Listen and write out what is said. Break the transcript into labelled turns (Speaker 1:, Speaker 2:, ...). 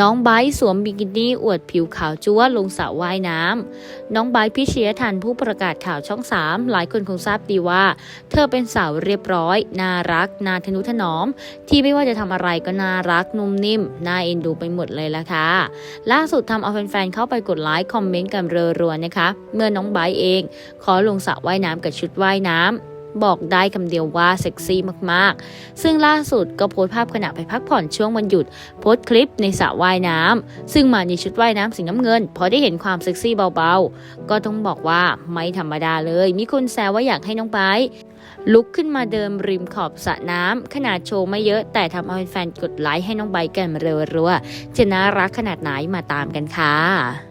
Speaker 1: น้องไบ์สวมบิกินี่อวดผิวขาวจั๊วลงสระว่ายน้ำ น้องไบ์พิชยทันผู้ประกาศข่าวช่อง3หลายคนคงทราบดีว่า เธอเป็นสาวเรียบร้อย น่ารักนาทนุถนอม ที่ไม่ว่าจะทำอะไรก็น่ารักนุ่มนิ่ม น่าเอ็นดูไปหมดเลยละค่ะ ล่าสุดทำเอาแฟนๆเข้าไปกดไลค์คอมเมนต์กันเรัวๆนะคะ เมื่อน้องไบ์เอง ขอลงสระว่ายน้ำกับชุดว่ายน้ำ บอกได้คำเดียวว่าเซ็กซี่มากๆ ซึ่งล่าสุดก็โพสต์ภาพขณะไปพักผ่อนช่วงวันหยุด โพสต์คลิปในสระว่ายน้ำซึ่งมาในชุดว่ายน้ำสีน้ำเงิน พอได้เห็นความเซ็กซี่เบาๆ ก็ต้องบอกว่าไม่ธรรมดาเลย มีคนแซวว่าอยากให้น้องไบลุกขึ้นมาเดิมริมขอบสระน้ำขนาดโชว์ไม่เยอะแต่ทำเอาแฟนกดไลค์ให้น้องไบกันรัวๆจะน่ารักขนาดไหนมาตามกันค่ะ